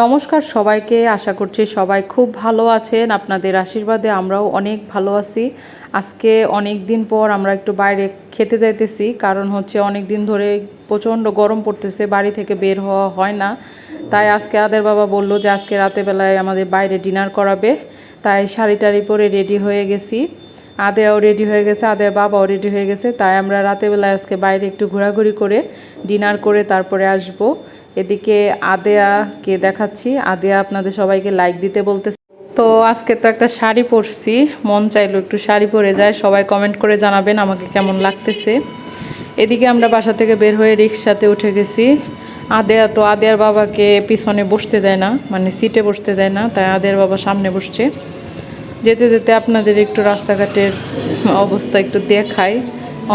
নমস্কার সবাইকে, আশা করছি সবাই খুব ভালো আছেন। আপনাদের আশীর্বাদে আমরাও অনেক ভালো আছি। আজকে অনেক দিন পর আমরা একটু বাইরে খেতে যাইতেছি, কারণ হচ্ছে অনেক দিন ধরে প্রচণ্ড গরম পড়তেছে, বাড়ি থেকে বের হওয়া হয় না। তাই আজকে আদের বাবা বলল যে আজকে রাতেবেলায় আমাদের বাইরে ডিনার করাবে। তাই শাড়ি টাড়ি পরে রেডি হয়ে গেছি। আদেও রেডি হয়ে গেছে, আদের বাবাও রেডি হয়ে গেছে। তাই আমরা রাতেবেলায় আজকে বাইরে একটু ঘোরাঘুরি করে ডিনার করে তারপরে আসব। এদিকে আদেয়াকে দেখাচ্ছি। আদেয়া আপনাদের সবাইকে লাইক দিতে বলতেছে। তো আজকে তো একটা শাড়ি পরছি। মন চাইলো একটু শাড়ি পরে যায়। সবাই কমেন্ট করে জানাবেন আমাকে কেমন লাগতেছে। এদিকে আমরা বাসা থেকে বের হয়ে রিক্সাতে উঠে গেছি। আদেয়া তো আদেয়ার বাবাকে পিছনে বসতে দেয় না মানে সিটে বসতে দেয় না, তাই আদেয়ার বাবা সামনে বসছে। যেতে যেতে আপনাদের একটু রাস্তাঘাটের অবস্থা একটু দেখাই।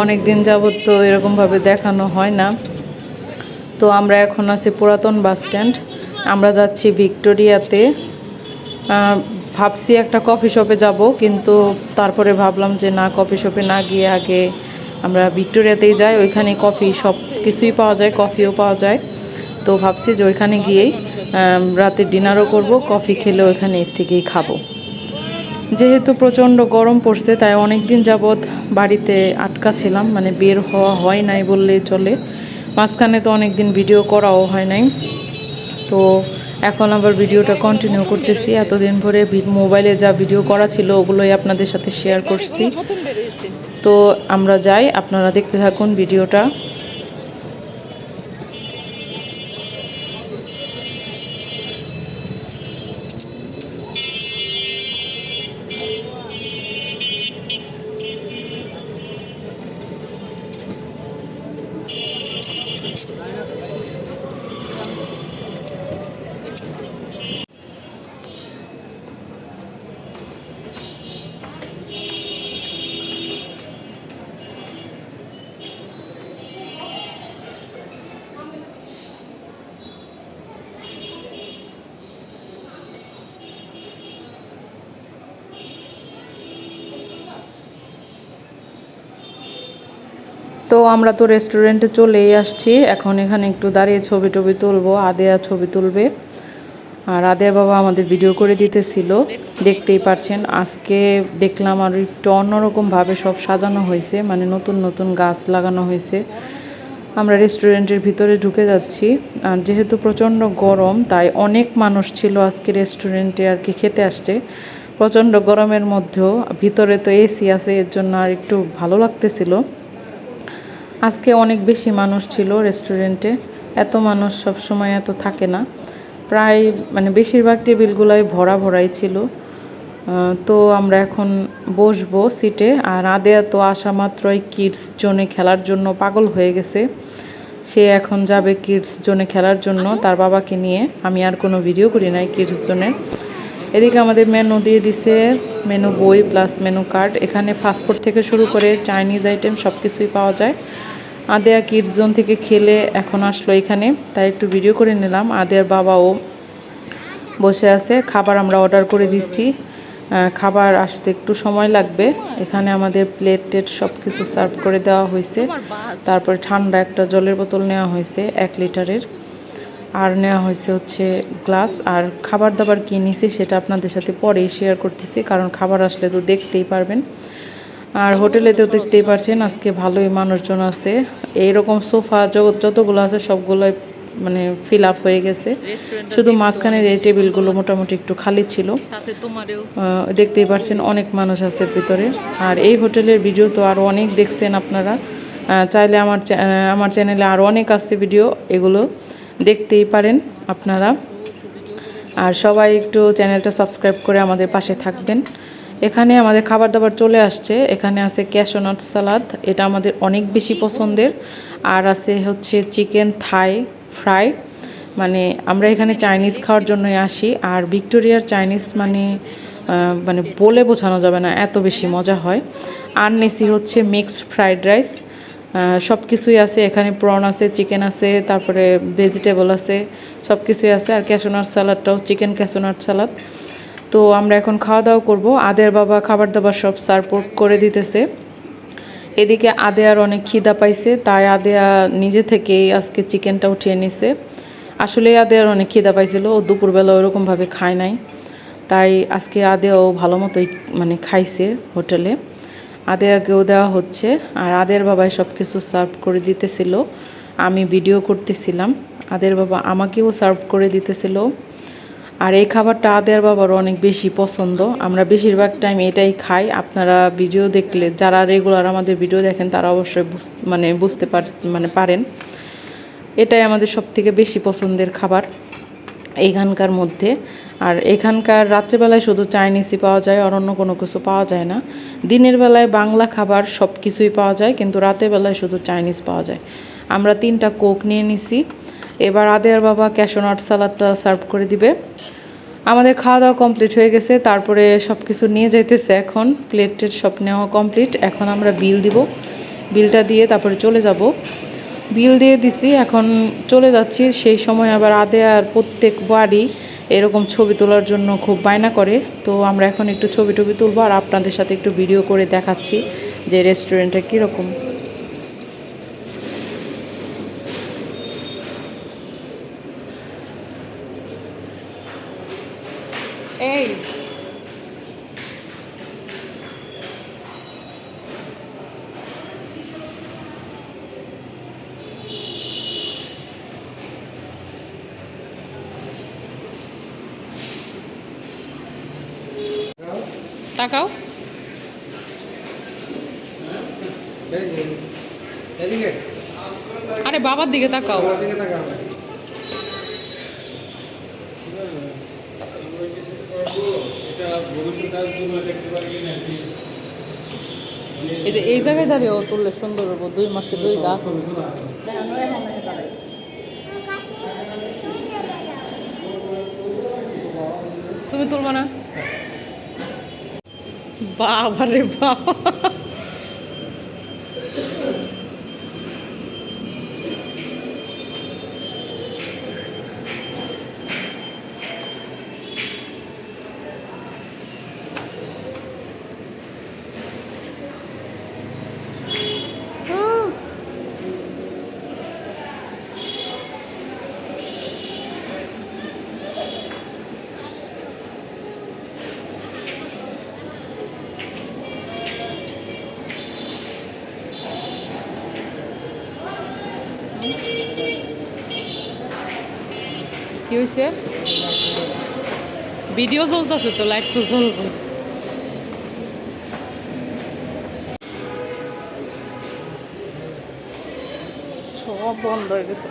অনেক দিন যাবত তো এরকমভাবে দেখানো হয় না। তো আমরা এখন আছি পুরাতন বাস স্ট্যান্ড। আমরা যাচ্ছি ভিক্টোরিয়াতে। ভাবছি একটা কফি শপে যাব, কিন্তু তারপরে ভাবলাম যে না, কফি শপে না গিয়ে আগে আমরা ভিক্টোরিয়াতেই যাই। ওইখানে কফি সব কিছুই পাওয়া যায়, কফিও পাওয়া যায়। তো ভাবছি যে ওইখানে গিয়েই রাতে ডিনারও করব, কফি খেলে ওইখানে এর থেকেই খাব। যেহেতু প্রচণ্ড গরম পড়ছে, তাই অনেক দিন যাবৎ বাড়িতে আটকা ছিলাম মানে বের হওয়া হয় নাই বললেই চলে। মাঝখানে তো অনেক দিন ভিডিও করাও হয় নাই। তো এখন আবার ভিডিওটা কন্টিনিউ করতেছি। এতদিন ভরে মোবাইলে যা ভিডিও করা ছিল ওগুলোই আপনাদের সাথে শেয়ার করছি। তো আমরা যাই আপনারা দেখতে থাকুন ভিডিওটা তো আমরা তো রেস্টুরেন্টে চলেই আসছি। এখন এখানে একটু দাঁড়িয়ে ছবি টবি তুলবো। আদেয়া ছবি তুলবে। আর আদেয়া বাবা আমাদের ভিডিও করে দিতেছিল। দেখতেই পাচ্ছেন আজকে দেখলাম আর একটু অন্যরকমভাবে সব সাজানো হয়েছে। মানে নতুন নতুন গাছ লাগানো হয়েছে। আমরা রেস্টুরেন্টের ভিতরে ঢুকে যাচ্ছি। আর যেহেতু প্রচণ্ড গরম, তাই অনেক মানুষ ছিল আজকে রেস্টুরেন্টে আর কি খেতে আসছে প্রচণ্ড গরমের মধ্যেও ভিতরে তো এসি আছে, এর জন্য আর একটু ভালো লাগতেছিল। আজকে অনেক বেশি মানুষ ছিল রেস্টুরেন্টে এত মানুষ সব সময় এত থাকে না। প্রায় মানে বেশিরভাগ টেবিলগুলোই ভরা ভরাই ছিল। তো আমরা এখন বসবো সিটে আর আদেয়া তো আসা মাত্রই কিডস জোনে খেলার জন্য পাগল হয়ে গেছে। সে এখন যাবে কিডস জোনে খেলার জন্য। তার বাবাকে নিয়ে। আমি আর কোনো ভিডিও করি নাই কিডস জোনের এদিকে আমাদের মেনু দিয়ে দিছে মেনু বই প্লাস মেনু কার্ড এখানে ফাস্টফুড থেকে শুরু করে চাইনিজ আইটেম সব কিছুই পাওয়া যায়। আদেয়া কিডস জোন থেকে খেলে এখন আসলো এখানে, তাই একটু ভিডিও করে নিলাম। আদেয়ার বাবাও বসে আছে, খাবার আমরা অর্ডার করে দিচ্ছি। খাবার আসতে একটু সময় লাগবে। এখানে আমাদের প্লেট টেট সব কিছু সার্ভ করে দেওয়া হয়েছে। তারপরে ঠান্ডা একটা জলের বোতল নেওয়া হয়েছে, এক লিটারের আর নেওয়া হয়েছে হচ্ছে গ্লাস। আর খাবার দাবার কী নিছি সেটা আপনাদের সাথে পরেই শেয়ার করতেছি কারণ খাবার আসলে তো দেখতেই পারবেন। আর হোটেলে তো দেখতেই পারছেন আজকে ভালোই মানুষজন আছে। এইরকম সোফা যত- যতগুলো আছে সবগুলোই মানে ফিল আপ হয়ে গেছে। শুধু মাঝখানের এই টেবিলগুলো মোটামুটি একটু খালি ছিল। দেখতেই পারছেন অনেক মানুষ আছে ভিতরে। আর এই হোটেলের ভিডিও তো আরও অনেক দেখছেন আপনারা। চাইলে আমার আমার চ্যানেলে আরও অনেক আসছে ভিডিও এগুলো। দেখতেই পারেন আপনারা। আর সবাই একটু চ্যানেলটা সাবস্ক্রাইব করে আমাদের পাশে থাকবেন। এখানে আমাদের খাবার দাবার চলে আসছে। এখানে আছে ক্যাশোনাট সালাদ। এটা আমাদের অনেক বেশি পছন্দের। আর আছে হচ্ছে চিকেন থাই ফ্রাই। মানে আমরা এখানে চাইনিজ খাওয়ার জন্যই আসি। আর ভিক্টোরিয়ার চাইনিজ মানে মানে বলে বোঝানো যাবে না। এত বেশি মজা হয়। আর নেসি হচ্ছে মিক্সড ফ্রাইড রাইস। সব কিছুই আছে, এখানে প্রন আছে চিকেন আছে, তারপরে ভেজিটেবল আছে সব কিছুই আছে, আর ক্যাশোনাট সালাদটাও চিকেন ক্যাশোনাট সালাদ তো আমরা এখন খাওয়া দাওয়া করব। আদের বাবা খাবার দাবার সব সার্ভ করে দিতেছে। এদিকে আদেয়ার অনেক খিদা পাইছে, তাই আদেয়া নিজে থেকেই আজকে চিকেনটা উঠিয়ে নিছে। আসলে আদের অনেক খিদা পাইছিল, ও দুপুরবেলা ওরকমভাবে খায় নাই। তাই আজকে আদেও ভালো মতোই মানে খাইছে হোটেলে। আদেয়াকেও দেওয়া হচ্ছে, আর আদের বাবাই সব কিছু সার্ভ করে দিতেছিল। আমি ভিডিও করতেছিলাম। আদের বাবা আমাকেও সার্ভ করে দিতেছিল। আর এই খাবারটা আদের বাবারও অনেক বেশি পছন্দ। আমরা বেশিরভাগ টাইম এটাই খাই। আপনারা ভিডিও দেখলে, যারা রেগুলার আমাদের ভিডিও দেখেন, তারা অবশ্যই মানে বুঝতে পার মানে পারেন। এটাই আমাদের সব থেকে বেশি পছন্দের খাবার। এইখানকার মধ্যে। আর এখানকার রাত্রেবেলায় শুধু চাইনিজই পাওয়া যায়, আর অন্য কোনো কিছু পাওয়া যায় না। দিনের বেলায় বাংলা খাবার সব কিছুই পাওয়া যায়, কিন্তু রাতের বেলায় শুধু চাইনিজ পাওয়া যায়। আমরা তিনটা কোক নিয়ে নিছি। এবার আদের বাবা ক্যাশোনাট সালাদটা সার্ভ করে দিবে। আমাদের খাওয়া দাওয়া কমপ্লিট হয়ে গেছে, তারপরে সব কিছু নিয়ে যাইতেছে এখন। প্লেটের সব নেওয়া কমপ্লিট। এখন আমরা বিল দিব। বিলটা দিয়ে তারপরে চলে যাব। বিল দিয়ে দিছি, এখন চলে যাচ্ছি। সেই সময় আবার আদে আর প্রত্যেক বাড়ি এরকম ছবি তোলার জন্য খুব বায়না করে। তো আমরা এখন একটু ছবি টবি তুলবো আর আপনাদের সাথে একটু ভিডিও করে দেখাচ্ছি যে রেস্টুরেন্টটা কীরকম। এই তাকাও। আরে বাবার দিকে তাকাও। এই যে এই জায়গায় দাঁড়িয়ে ও তুললে সুন্দর হব দুই মাসে দুই গাছ তুমি তুলবা না? বাবা রে বাবা হয়েছে ভিডিও চলতেছে তো লাইট তো চলবে। সব বন্ধ হয়ে গেছে।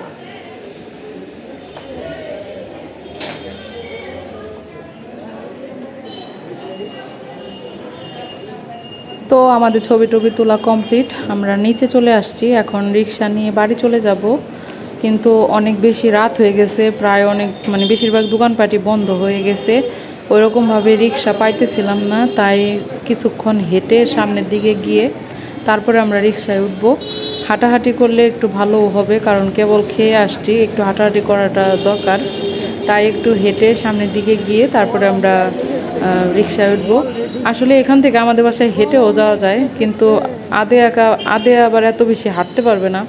তো আমাদের ছবি টবি তোলা কমপ্লিট আমরা নিচে চলে আসছি। এখন রিক্সা নিয়ে বাড়ি চলে যাব। কিন্তু অনেক বেশি রাত হয়ে গেছে, প্রায় অনেক মানে বেশিরভাগ দোকানপাটি বন্ধ হয়ে গেছে। ওইরকমভাবে রিক্সা পাইতেছিলাম না, তাই কিছুক্ষণ হেঁটে সামনের দিকে গিয়ে তারপরে আমরা রিক্সায় উঠব। হাঁটাহাঁটি করলে একটু ভালো হবে, কারণ কেবল খেয়ে আসছি, একটু হাঁটাহাঁটি করাটা দরকার। তাই একটু হেঁটে সামনের দিকে গিয়ে তারপরে আমরা রিক্সায় উঠবো। আসলে এখান থেকে আমাদের বাসায় হেঁটেও যাওয়া যায়, কিন্তু আদে একা আদে আবার এত বেশি হাঁটতে পারবে না।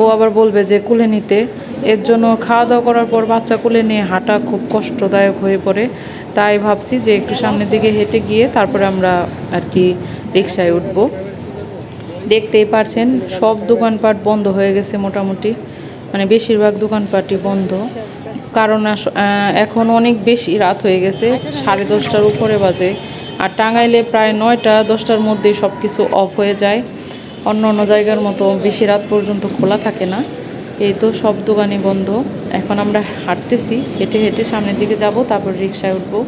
ও আবার বলবে যে কুলে নিতে। এর জন্য খাওয়া দাওয়া করার পর বাচ্চা কুলে নিয়ে হাঁটা খুব কষ্টদায়ক হয়ে পড়ে। তাই ভাবছি যে একটু সামনের দিকে হেঁটে গিয়ে তারপরে আমরা আর কি রিক্সায় উঠবো। দেখতেই পারছেন, সব দোকানপাট বন্ধ হয়ে গেছে মোটামুটি। মানে বেশিরভাগ দোকানপাটই বন্ধ। কারণ এখন অনেক বেশি রাত হয়ে গেছে, সাড়ে দশটার উপরে বাজে। আর টাঙ্গাইলে প্রায় নয়টা, দশটার মধ্যে সব কিছু অফ হয়ে যায়। অন্য অন্য জায়গার মতো বেশি রাত পর্যন্ত খোলা থাকে না। এই তো সব দোকানই বন্ধ। এখন আমরা হাঁটতেছি, হেঁটে হেঁটে সামনের দিকে যাব, তারপর রিক্সায় উঠবো।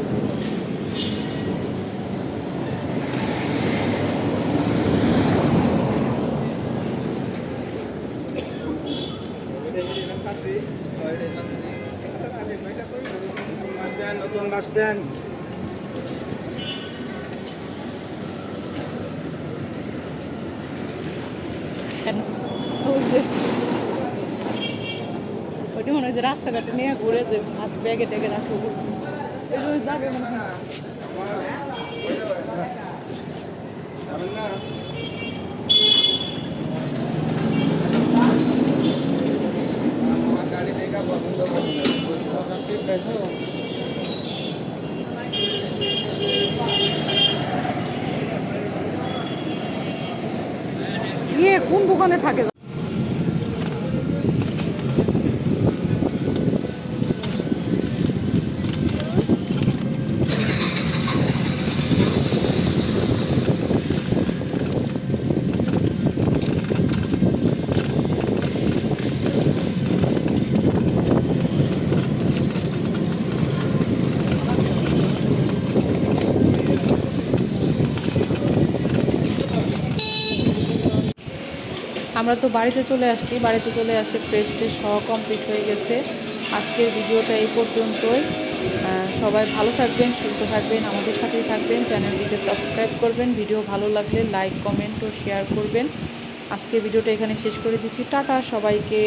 ওইটা মনে হয় রাস্তাঘাটে নিয়ে ঘুরে যে হাত ব্যাগে ট্যাগে রাখো যাবে মনে হয় টাকা পছন্দ করি না পঁচাশি পেছো ইয়ে দোকানে থাকে আমরা তো বাড়িতে চলে আসছি, বাড়িতে চলে আসে ফ্রেশ ট্রেশ হওয়া কমপ্লিট হয়ে গেছে। আজকের ভিডিওটা এই পর্যন্তই। সবাই ভালো থাকবেন, সুস্থ থাকবেন, আমাদের সাথেই থাকবেন। চ্যানেলটিকে সাবস্ক্রাইব করবেন। ভিডিও ভালো লাগলে লাইক কমেন্ট ও শেয়ার করবেন। আজকে ভিডিওটা এখানে শেষ করে দিচ্ছি। টাটা সবাইকে।